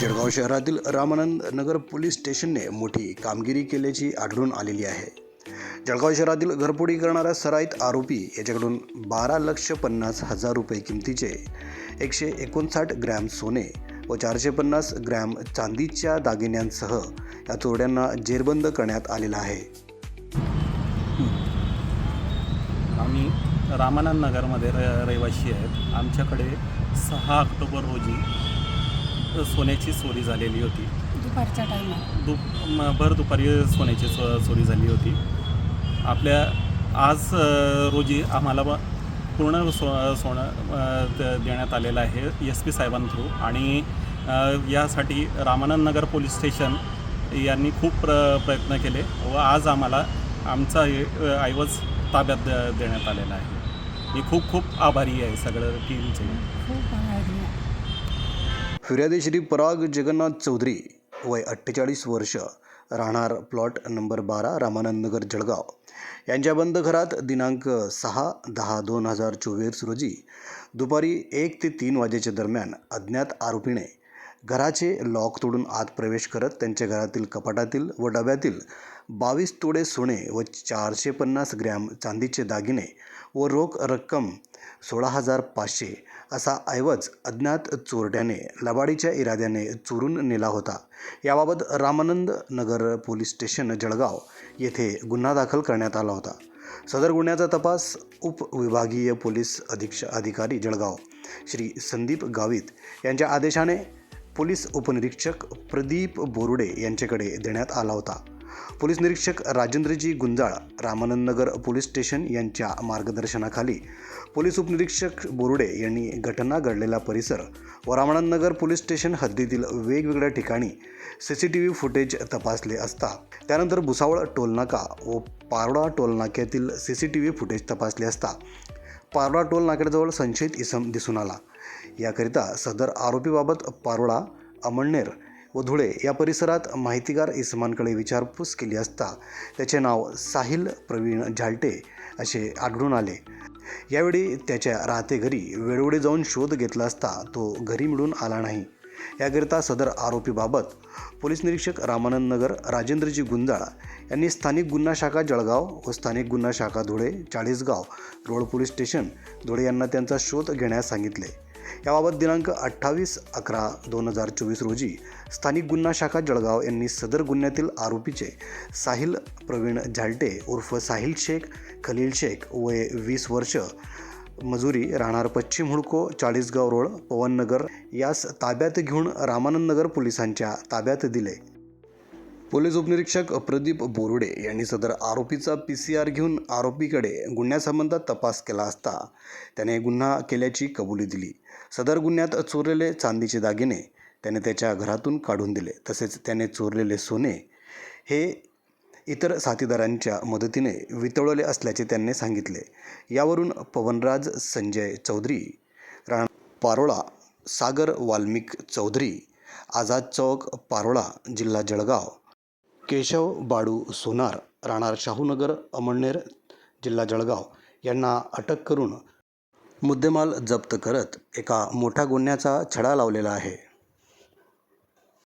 जळगाव शहरातील रामानंद नगर पोलीस स्टेशनने मोठी कामगिरी केल्याची आढळून आलेली आहे. जळगाव शहरातील घरफोडी करणारा सराईत आरोपी याच्याकडून बारा लक्ष पन्नास हजार रुपये किमतीचे एकशे एकोणसाठ ग्रॅम सोने व चारशे पन्नास ग्रॅम चांदीच्या दागिन्यांसह या चोरड्यांना जेरबंद करण्यात आलेला आहे. आम्ही रामानंद नगरमध्ये र रहिवासी आहेत. आमच्याकडे सहा ऑक्टोबर रोजी सोन्याची चोरी झालेली होती. दुपारच्या टायमात दुप भर दुपारी सोन्याची चो चोरी झाली होती. आपल्या आज रोजी आम्हाला पूर्ण सो सोनं देण्यात आलेलं आहे एस पी साहेबांथ्रू आणि अ, यासाठी रामानंद नगर पोलीस स्टेशन यांनी खूप प्र प्रयत्न केले व आज आम्हाला आमचा ऐवज ताब्यात द- देण्यात आलेला आहे. मी खूप खूप आभारी आहे सगळं टीमचे खूप आभारी आहे. फिर्यादी श्री पराग जगन्नाथ चौधरी वय अठ्ठेचाळीस वर्ष राहणार प्लॉट नंबर बारा रामानंदनगर जळगाव. यांच्या बंद घरात दिनांक सहा दहा दोन हजार चोवीस रोजी दुपारी एक ते तीन वाजेच्या दरम्यान अज्ञात आरोपीने घराचे लॉक तोडून आत प्रवेश करत त्यांच्या घरातील कपाटातील व डब्यातील बावीस तोडे सोने व चारशे पन्नास ग्रॅम चांदीचे दागिने व रोख रक्कम सोळा हजार पाचशे असा ऐवज अज्ञात चोरट्याने लबाडीच्या इराद्याने चोरून नेला होता. याबाबत रामानंद नगर पोलीस स्टेशन जळगाव येथे गुन्हा दाखल करण्यात आला होता. सदर गुन्ह्याचा तपास उपविभागीय पोलीस अधीक्ष अधिकारी जळगाव श्री संदीप गावित यांच्या आदेशाने पोलीस उपनिरीक्षक प्रदीप बोरुडे यांच्याकडे देण्यात आला होता. पोलीस निरीक्षक राजेंद्रजी गुंजाळ रामानंद नगर पोलीस स्टेशन यांच्या मार्गदर्शनाखाली पोलीस उपनिरीक्षक बोर्डे यांनी घटना घडलेला परिसर व रामानंद नगर पोलीस स्टेशन हद्दीतील वेगवेगळ्या ठिकाणी C C T V footage तपासले असता त्यानंतर भुसावळ टोलनाका व Paroda टोलनाक्यातील C C T V footage तपासले असता पारोडा टोल नाक्याजवळ संशयित इसम दिसून आला. याकरिता सदर आरोपीबाबत पारोळा अमळनेर व धुळे या परिसरात माहितीगार इसमांकडे विचारपूस केली असता त्याचे नाव साहिल प्रवीण झालटे असे आढळून आले. यावेळी त्याच्या राहते घरी वेळोवेळी जाऊन शोध घेतला असता तो घरी मिळून आला नाही. याकरिता सदर आरोपीबाबत पोलीस निरीक्षक रामानंद नगर राजेंद्रजी गुंजाळ यांनी स्थानिक गुन्हा शाखा जळगाव व स्थानिक गुन्हा शाखा Dhule Chalisgaon road police station Dhule यांना त्यांचा शोध घेण्यास सांगितले. याबाबत दिनांक अठ्ठावीस अकरा दोन हजार चोवीस रोजी स्थानिक गुन्हा शाखा जळगाव यांनी सदर गुन्ह्यातील आरोपीचे साहिल प्रवीण झालटे उर्फ साहिल शेख खलील शेख वय वीस वर्ष मजुरी राहणार पश्चिम हुडको चाळीसगाव रोड पवननगर यास ताब्यात घेऊन रामानंद नगर पोलिसांच्या ताब्यात दिले. पोलीस उपनिरीक्षक प्रदीप बोरुडे यांनी सदर आरोपीचा पी सी आर घेऊन आरोपीकडे गुन्ह्यासंबंधात तपास केला असता त्याने गुन्हा केल्याची कबुली दिली. सदर गुन्ह्यात चोरलेले चांदीचे दागिने त्याने त्याच्या घरातून काढून दिले तसेच त्याने चोरलेले सोने हे इतर साथीदारांच्या मदतीने वितळवले असल्याचे त्यांनी सांगितले. यावरून पवनराज संजय चौधरी रा पारोळा सागर वाल्मिक चौधरी आझाद चौक पारोळा जिल्हा जळगाव केशव बाडू सोनार राहणार शाहूनगर अमळनेर जिल्हा जळगाव यांना अटक करून मुद्देमाल जप्त करत एका मोठ्या गुन्ह्याचा छडा लावलेला आहे.